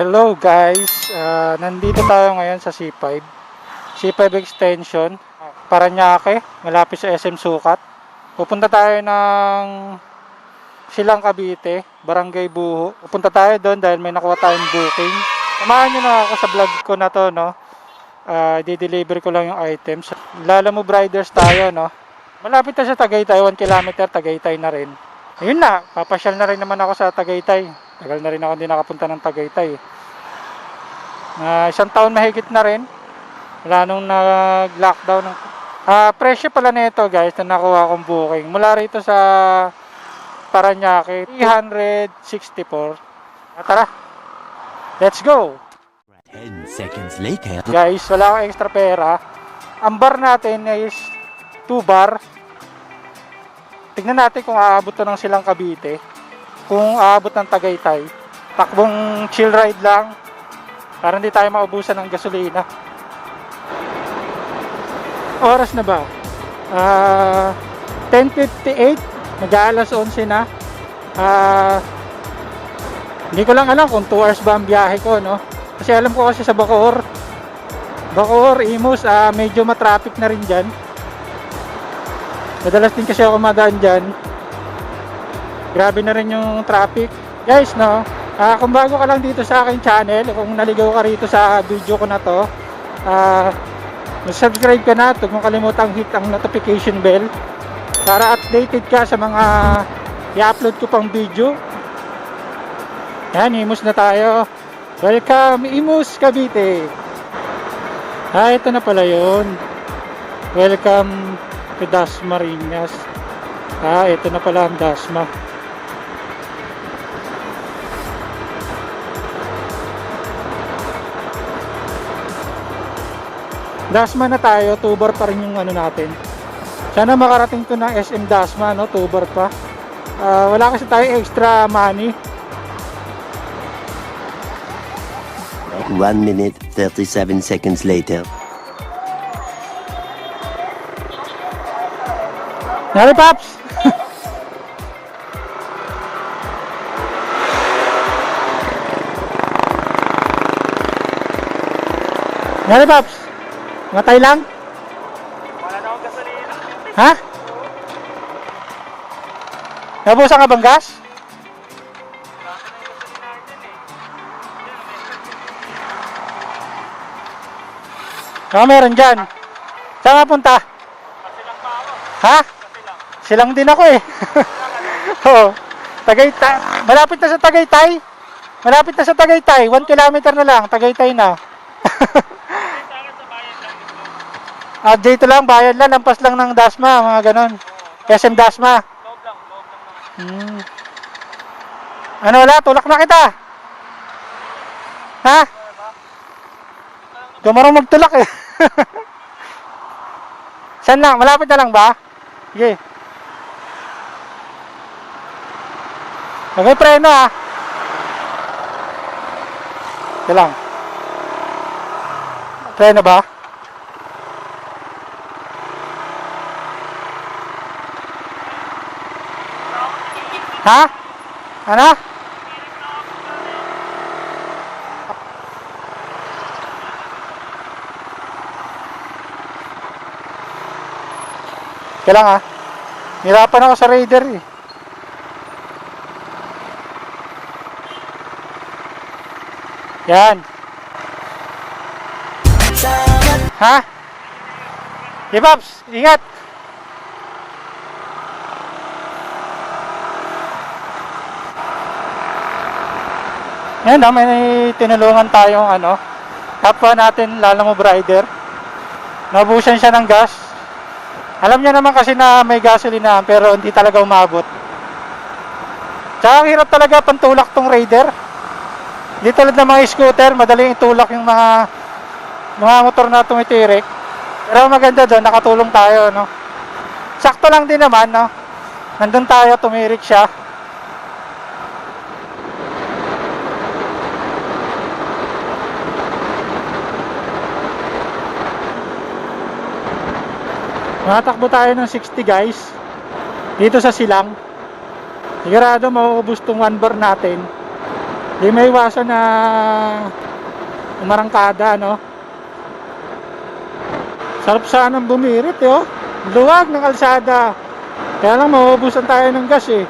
Hello guys, Ah, nandito tayo ngayon sa C5 C5 extension Paranaque, malapit sa SM Sukat. Pupunta tayo ng Silang Cavite, Barangay Buho. Pupunta tayo doon dahil may nakuha tayong booking. Samahan nyo na ako sa vlog ko na to no? Ah, di-deliver ko lang yung items. Lala mo tayo no? Malapit na sa Tagaytay, 1 km Tagaytay na rin. Ayun na, papasyal na rin naman ako sa Tagaytay. Tagal na rin ako hindi nakapunta ng Tagaytay na isang taon mahigit na rin. Wala nung nag-lockdown. Ng... Ah, presyo pala nito guys na nakuha kong booking. Mula rito sa Paranaque, 364. Ah, tara, let's go! 10 seconds later. Guys, wala akong extra pera. Ang bar natin is 2 bar. Tignan natin kung aabot to ng silang Cavite. Kung aabot ng Tagaytay. Takbong chill ride lang. Para hindi tayo maubusan ng gasolina. Oras na ba? Ah, 10.58. Mag-aalas 11 na. Ah, hindi ko lang alam kung 2 hours ba ang biyahe ko, no? Kasi alam ko kasi sa Bacoor, Bacoor, Imus, ah, medyo matraffic na rin dyan. Madalas din kasi ako madaan dyan. Grabe na rin yung traffic. Guys, no? Ah, kung bago ka lang dito sa aking channel, kung naligaw ka rito sa video ko na to, ah, subscribe ka na, huwag mong kalimutang hit ang notification bell para updated ka sa mga i-upload ko pang video. Yan, Imus na tayo. Welcome, Imus Cavite. Ah, ito na pala yun. Welcome to Dasmariñas. Ah, ito na pala ang Dasma. Dasma na tayo, tuber pa rin yung ano natin. Sana makarating to ng SM Dasma, no? Tuber pa. Ah, wala kasi tayo extra money. 1 minute 37 seconds later. Nari Paps! Nari Paps! Matay lang? Wala na akong gasolina. Ha? Nabusan ka bang gas? Baka meron dyan. Saan ka punta? Kasi lang pa ako. Ha? Kasi lang. Silang din ako eh. Oo. Tagaytay. Malapit na sa Tagaytay. Malapit na sa Tagaytay. 1 kilometer na lang. Tagaytay na. Sa akin sa bayan lang. Ah, lang, bayad lang. Lampas lang ng Dasma. Mga ganon. SM Dasma. Loob lang. Loob lang naman. Hmm. Ano wala? Tulak na kita. Ha? Di marunong magtulak eh. Saan lang? Malapit na lang ba? Sige. Okay, preno ah. Ito lang. Preno ba? Ha? Ano? Kailang ah. Nirapan ako sa Raider eh. Yan. Ha? Hey, Pops, ingat. Yan ah, may tinulungan tayong ano, kapwa natin lalang mo rider. Nabusan siya ng gas. Alam niya naman kasi na may gasolina pero hindi talaga umabot. Tsaka hirap talaga pantulak tong Raider. Hindi tulad ng mga scooter, madaling itulak yung mga mga motor na tumitirik. Pero maganda doon, nakatulong tayo, no. Sakto lang din naman, no. Nandun tayo, tumirik siya. Matakbo tayo ng 60 guys. Dito sa silang. Sigurado mauubos tong one bar natin. Di may iwasan na umarangkada, no? Sarap sanang bumirit, eh, oh. Luwag ng kalsada. Kaya lang, mauubusan tayo ng gas, eh.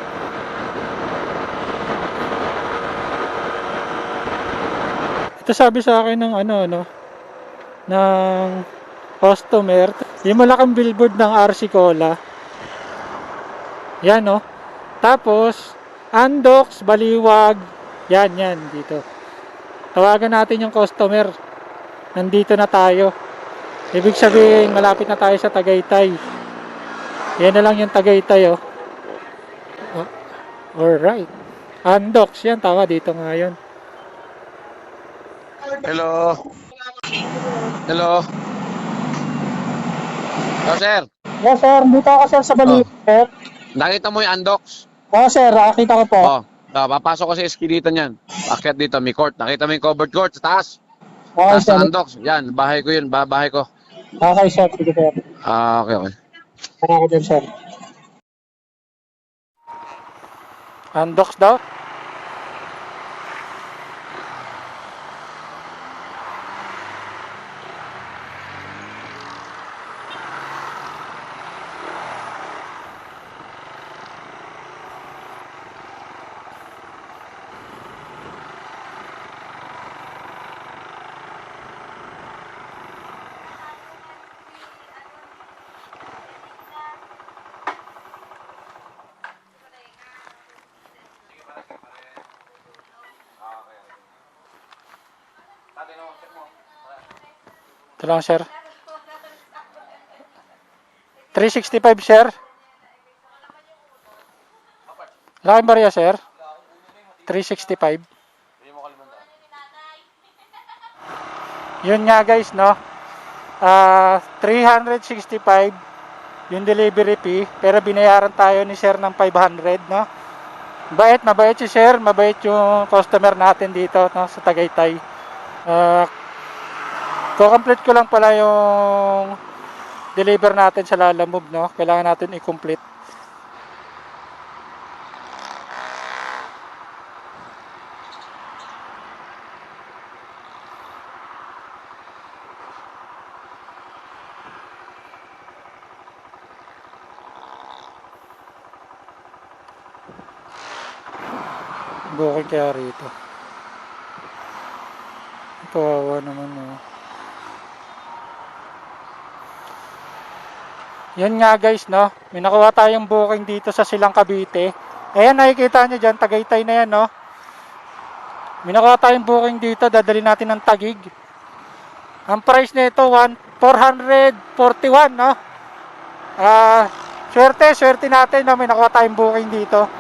Ito sabi sa akin ng ano, no? Ng customer. Yung malaking billboard ng RC Cola. Yan, no? Tapos, Andox, Baliwag. Yan, yan, dito. Tawagan natin yung customer. Nandito na tayo. Ibig sabihin, malapit na tayo sa Tagaytay. Yan na lang yung Tagaytay, oh. oh alright. Andox, yan, tama dito nga yun. Hello. Hello. Hello, sir. Yes, sir. Dito ako, sir, sa Baliwag, sir. Nakita mo yung Andox? Oo, sir. Nakakita ko po. Oh. Ah, papasok ko sa eskilita niyan. Akyat dito, may court. Nakita mo yung covered court sa taas? Okay, Taas ng Andox. Yan, bahay ko yun. Ba bahay ko. Okay, sir. Sige, sir. Ah, okay, okay. Para ako dyan, sir. Andox daw? Ito lang, sir. 365, sir. Laking barya, sir. 365. Yun nga, guys, no? Ah, 365 yung delivery fee, pero binayaran tayo ni sir ng 500, no? Bait, mabait si sir, mabait yung customer natin dito, no, sa Tagaytay. Ah, Ko-complete ko lang pala yung deliver natin sa Lalamove, no? Kailangan natin i-complete. Bukod kaya rito. Kawawa naman, no? Yan nga guys, no? May nakuha tayong booking dito sa Silang Cavite. Ayan, nakikita nyo dyan, Tagaytay na yan, no? May nakuha tayong booking dito, dadali natin ng Tagig. Ang price nito, 1, 441, no? Ah, swerte, swerte natin, no? May nakuha tayong booking dito.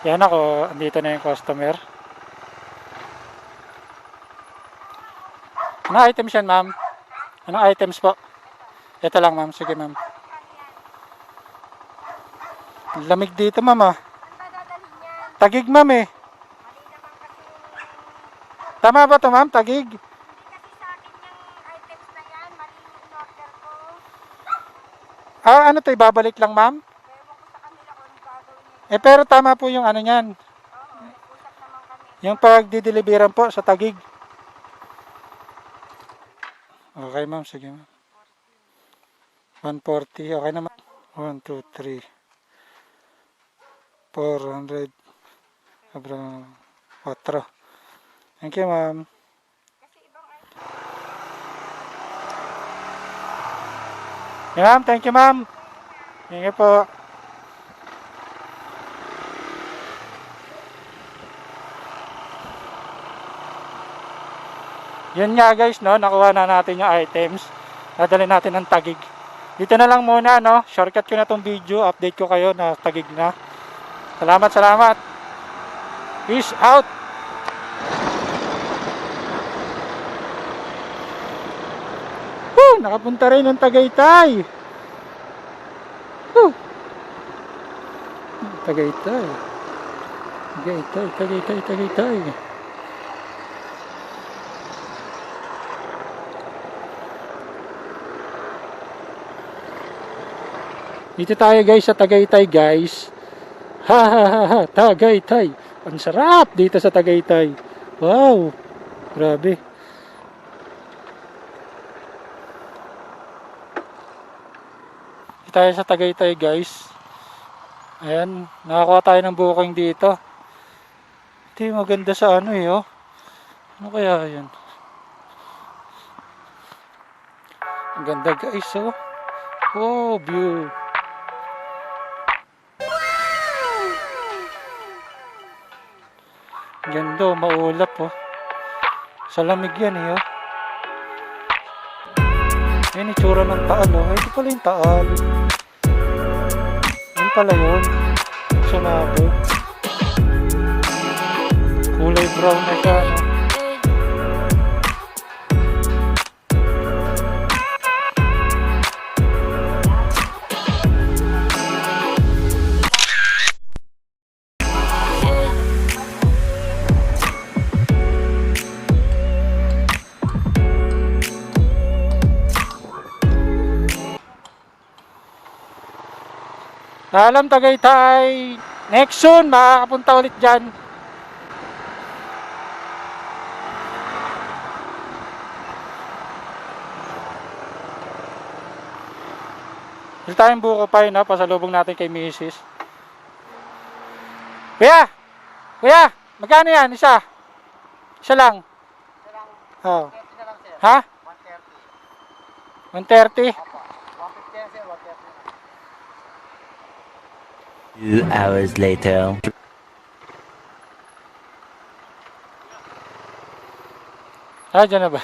Yan ako, andito na yung customer. Ano items yan, ma'am? Anong items po? Ito lang, ma'am. Sige, ma'am. Lamig dito, ma'am, ah. Tagig, ma'am, eh. Tama ba to, ma'am? Tagig? Ah, ano to? Ibabalik lang, ma'am? Eh, pero tama po yung ano niyan. Yung pagdideliveran po sa Tagig. Okay, ma'am. Sige, ma'am. 140. Okay naman. 1, 2, 3. 400. Abra. 4. Thank you, ma'am. Yeah, ma'am. Thank you, ma'am. Thank po. Yun nga guys, no, nakuha na natin yung items. Nadali natin ng tagig. Dito na lang muna, no. Shortcut ko na tong video. Update ko kayo na tagig na. Salamat, salamat. Peace out. Woo! Nakapunta rin ng Tagaytay. Woo! Tagaytay. Tagaytay, Tagaytay, Tagaytay. Dito tayo guys sa Tagaytay guys. Ha ha ha Tagaytay. Ang sarap dito sa Tagaytay. Wow. Grabe. Dito tayo sa Tagaytay guys. Ayan, nakakuha tayo ng booking dito. Ito yung maganda sa ano eh, oh. Ano kaya yun? Ang ganda guys, oh. Oh, view. Ganda, oh, maulap, oh. Sa lamig yan, eh, oh. Ayun, itsura ng taal, oh. Ito pala yung taal. Ayun pala yun. Sa labo. Kulay brown na siya, no? Alam Tagaytay. Next soon, makakapunta ulit dyan. Dito tayong buko pa yun ha, pasalubong natin kay Mrs. Kuya! Kuya! Magkano yan? Isa? Isa lang? Oh. Ha? 130. 130? Two hours later. Ah, dyan na ba?